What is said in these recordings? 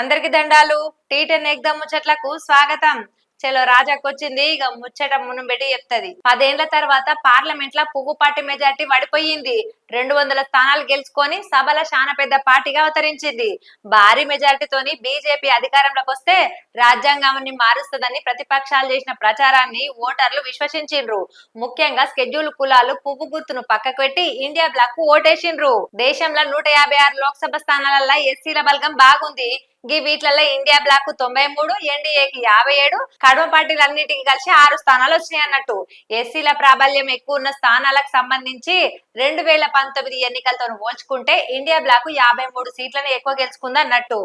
అందరికి దండాలు. Tea ten ఎగ్దాం ముచ్చట్లకు స్వాగతం. చలో రాజాకొచ్చింది ఇక ముచ్చట మునుబెట్టి చెప్తది. పదేళ్ళ తర్వాత పార్లమెంట్లో పువ్వు పార్టీ మెజార్టీ పడిపోయింది రెండు వందల స్థానాలు గెలుచుకొని సభల శాన పెద్ద పార్టీగా అవతరించింది. భారీ మెజార్టీతోని బీజేపీ అధికారంలోకి వస్తే రాజ్యాంగాన్ని మారుస్తుందని ప్రతిపక్షాలు చేసిన ప్రచారాన్ని ఓటర్లు విశ్వసించిండ్రు. ముఖ్యంగా స్కెడ్యూల్ కులాలు పువ్వు గుర్తును పక్కకు పెట్టి ఇండియా బ్లాక్కు ఓటేసిండ్రు. దేశంలో నూట యాభై ఆరు లోక్సభ స్థానాలలో ఎస్సీల బలగం బాగుంది. గీ వీటిలలో ఇండియా బ్లాక్ తొంభై మూడు ఎన్డీఏకి యాభై ఏడు కడమ పార్టీలన్నిటికి కలిసి ఆరు స్థానాలు వచ్చినాయి అన్నట్టు. ఎస్సీల ప్రాబల్యం ఎక్కువ ఉన్న స్థానాలకు సంబంధించి రెండు వేల పంతొమ్మిది ఎన్నికలతో పోల్చుకుంటే ఇండియా బ్లాక్ యాభై మూడు సీట్లను ఎక్కువ గెలుచుకుంది అన్నట్టు.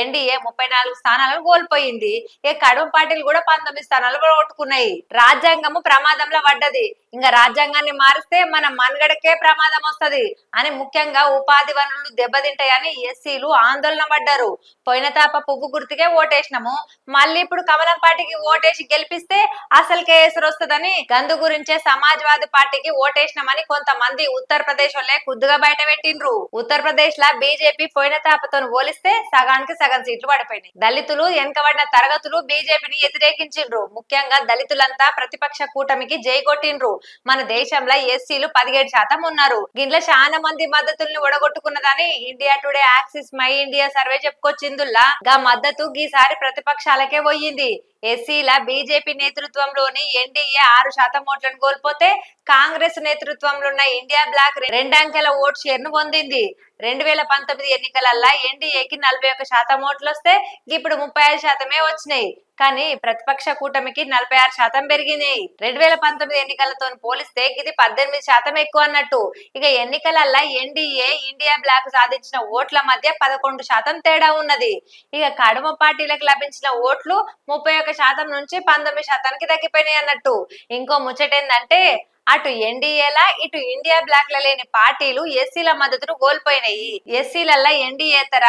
ఎన్డీఏ ముప్పై నాలుగు స్థానాలను కోల్పోయింది. ఈ కడమ పార్టీలు కూడా పంతొమ్మిది స్థానాలు కొట్టుకున్నాయి. రాజ్యాంగము ప్రమాదంలో పడ్డది. ఇంకా రాజ్యాంగాన్ని మారిస్తే మన మనుగడకే ప్రమాదం వస్తది. అని ముఖ్యంగా ఉపాధి వనరులు దెబ్బతింటాయని ఎస్సీలు ఆందోళన పడ్డారు. పోయిన తాప పువ్వు గుర్తుకే ఓటేసినాము. మళ్ళీ ఇప్పుడు కమలం పార్టీకి ఓటేసి గెలిపిస్తే అసలు కేసులు వస్తుందని గందు గురించే సమాజ్వాదీ పార్టీకి ఓటేసినామని కొంతమంది ఉత్తరప్రదేశ్ వాళ్ళే కుద్దుగా బయట పెట్టిండ్రు. ఉత్తరప్రదేశ్ లా బీజేపీ పోయిన తాపతో పోలిస్తే సగానికి సగం సీట్లు పడిపోయినాయి. దళితులు వెనుకబడిన తరగతులు బీజేపీని వ్యతిరేకించిండ్రు. ముఖ్యంగా దళితులంతా ప్రతిపక్ష కూటమికి జై కొట్టిండ్రు. మన దేశంలో ఎస్సీలు పదిహేడు శాతం ఉన్నారు. దీనిలో చాలా మంది మద్దతుల్ని ఒడగొట్టుకున్నదని India Today Axis My India survey చెప్పుకొచ్చిందుల్లా గా మద్దతు ఈసారి ప్రతిపక్షాలకే పోయింది. ఎస్సీల బీజేపీ నేతృత్వంలోని ఎన్డీఏ ఆరు శాతం ఓట్లను కోల్పోతే కాంగ్రెస్ నేతృత్వంలో ఉన్న ఇండియా బ్లాక్ రెండంకెల ఓట్ షేర్ను పొందింది. రెండు వేల పంతొమ్మిది ఎన్నికలల్లా ఎన్డీఏకి నలభై ఒక్క శాతం ఓట్లు వస్తే ఇప్పుడు ముప్పై ఐదు శాతమే వచ్చినాయి. కానీ ప్రతిపక్ష కూటమికి నలభై ఆరు శాతం పెరిగినాయి రెండు వేల పంతొమ్మిది ఎన్నికలతో పోలిస్తే ఇది పద్దెనిమిది శాతం ఎక్కువ అన్నట్టు. ఇక ఎన్నికలల్లా ఎన్డీఏ ఇండియా బ్లాక్ సాధించిన ఓట్ల మధ్య పదకొండు శాతం తేడా ఉన్నది. ఇక కడుమ పార్టీలకు లభించిన ఓట్లు ముప్పై ఒక శాతం నుంచి పంతొమ్మిది శాతానికి తగ్గిపోయినాయి అన్నట్టు. ఇంకో ముచ్చట ఏంటంటే అటు ఎన్డీఏలా ఇటు ఇండియా బ్లాక్ ల లేని పార్టీలు ఎస్సీల మద్దతును కోల్పోయినాయి. ఎస్సీలల్లా ఎన్డీఏతర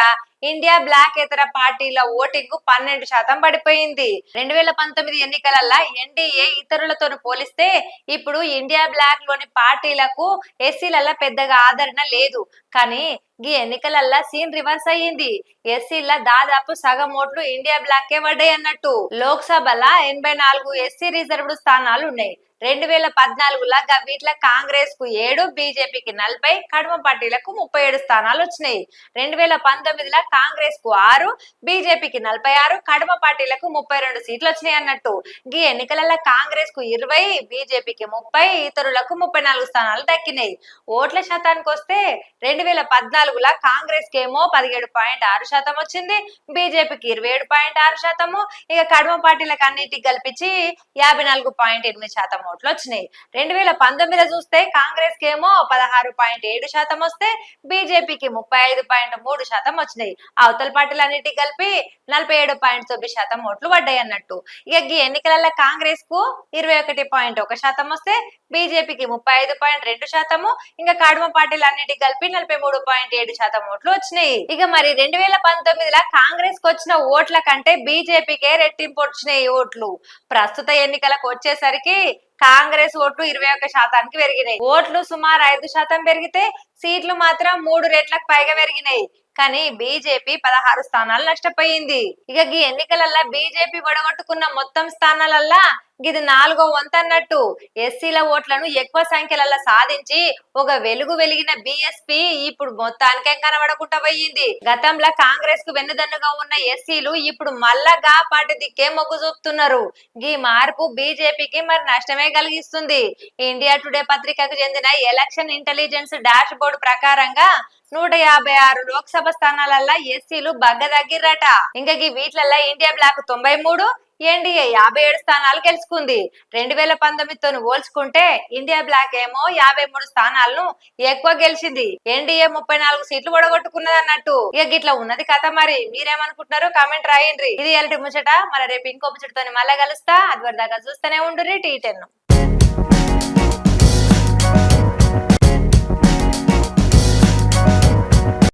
ఇండియా బ్లాక్ ఇతర పార్టీల ఓటింగ్కు పన్నెండు శాతం పడిపోయింది. రెండు వేల పంతొమ్మిది ఎన్నికలల్లా ఎన్డీఏ ఇతరులతో పోలిస్తే ఇప్పుడు ఇండియా బ్లాక్లోని పార్టీలకు ఎస్సీలల్లా పెద్దగా ఆదరణ లేదు. కానీ ఈ ఎన్నికలల్లా సీన్ రివర్స్ అయ్యింది. ఎస్సీల దాదాపు సగం ఓట్లు ఇండియా బ్లాక్ కే పడ్డాయి అన్నట్టు లోక్సభల ఎనభై నాలుగు ఎస్సీ రిజర్వ్డ్ స్థానాలు ఉన్నాయి రెండు వేల పద్నాలుగులా వీటిలో కాంగ్రెస్కు ఏడు బీజేపీకి నలభై కడమ పార్టీలకు ముప్పై ఏడు స్థానాలు వచ్చినాయి. రెండు వేల పంతొమ్మిదిలో కాంగ్రెస్కు ఆరు బీజేపీకి నలభై ఆరు కడమ పార్టీలకు ముప్పై రెండు సీట్లు వచ్చినాయి అన్నట్టు. ఈ ఎన్నికలలో కాంగ్రెస్కు ఇరవై బీజేపీకి ముప్పై ఇతరులకు ముప్పై నాలుగు స్థానాలు దక్కినాయి. ఓట్ల శాతానికి వస్తే రెండు వేల పద్నాలుగులా కాంగ్రెస్కి ఏమో పదిహేడు పాయింట్ ఆరు శాతం వచ్చింది బీజేపీకి ఇరవై ఏడు పాయింట్ ఆరు శాతము. ఇక కడమ పార్టీలకు అన్నిటికి కల్పించి యాభై నాలుగు పాయింట్ ఎనిమిది శాతం ఓట్లు వచ్చినాయి. రెండు వేల పంతొమ్మిదిలో చూస్తే కాంగ్రెస్కి ఏమో పదహారు పాయింట్ ఏడు శాతం వస్తే బీజేపీకి ముప్పై ఐదు పాయింట్ మూడు శాతం వచ్చినాయి. అవతల పార్టీలన్నిటికి కలిపి నలభై ఏడు పాయింట్ తొమ్మిది శాతం ఓట్లు పడ్డాయి అన్నట్టు. ఇక ఈ ఎన్నికలలో కాంగ్రెస్కు ఇరవై ఒకటి పాయింట్ ఒక శాతం వస్తే బీజేపీకి ముప్పై ఐదు పాయింట్ రెండు శాతము ఇంకా కడుమ పార్టీలు అన్నిటికి కలిపి నలభై మూడు పాయింట్ ఏడు శాతం ఓట్లు వచ్చినాయి. ఇక మరి రెండు వేల పంతొమ్మిదిలో కాంగ్రెస్కు వచ్చిన ఓట్ల కంటే బీజేపీకే రెట్టింపు వచ్చినాయి ఓట్లు. ప్రస్తుత ఎన్నికలకు వచ్చేసరికి కాంగ్రెస్ ఓట్లు ఇరవై ఒక్క శాతానికి పెరిగినాయి. ఓట్లు సుమారు ఐదు శాతం పెరిగితే సీట్లు మాత్రం మూడు రెట్లకు పైగా పెరిగినాయి. కానీ బీజేపీ పదహారు స్థానాలు నష్టపోయింది. ఇక ఈ ఎన్నికలల్లా బీజేపీ ఒడగొట్టుకున్న మొత్తం స్థానాలల్లా ఇది నాలుగో వంతు అన్నట్టు ఎస్సీల ఓట్లను ఎక్కువ సంఖ్యలలో సాధించి ఒక వెలుగు వెలిగిన బిఎస్పి ఇప్పుడు మొత్తానికే కనబడకుండా పోయింది. గతంలో కాంగ్రెస్కు వెన్నుదన్నుగా ఉన్న ఎస్సీలు ఇప్పుడు మల్లగా పాటి దిక్కే మొగ్గు చూపుతున్నారు. ఈ మార్పు బీజేపీకి మరి నష్టమే కలిగిస్తుంది. ఇండియా టుడే పత్రికకు చెందిన ఎలక్షన్ ఇంటెలిజెన్స్ డాష్ బోర్డు ప్రకారంగా నూట యాభై ఆరు లోక్సభ స్థానాలల్లో ఎస్సీలు బగ్గ దగ్గరట ఇంకా వీటిలల్లో ఇండియా బ్లాక్ తొంభై మూడు ఎన్డీఏ యాభై ఏడు స్థానాలు గెలుచుకుంది. రెండు వేల పంతొమ్మిదితో పోల్చుకుంటే ఇండియా బ్లాక్ ఏమో యాభై మూడు స్థానాలను ఎక్కువ గెలిచింది. ఎన్డీఏ ముప్పై నాలుగు సీట్లు ఒడగొట్టుకున్నది అన్నట్టు. ఇక గిట్లా ఉన్నది కథ మరి. మీరేమనుకుంటున్నారు? కామెంట్ రాయండి. ఇది ఎలాంటి ముచ్చట. మరి రేపు ఇంకో ముచ్చటతో మళ్ళీ కలుస్తా. అది దాకా చూస్తూనే ఉండు టీ టెన్.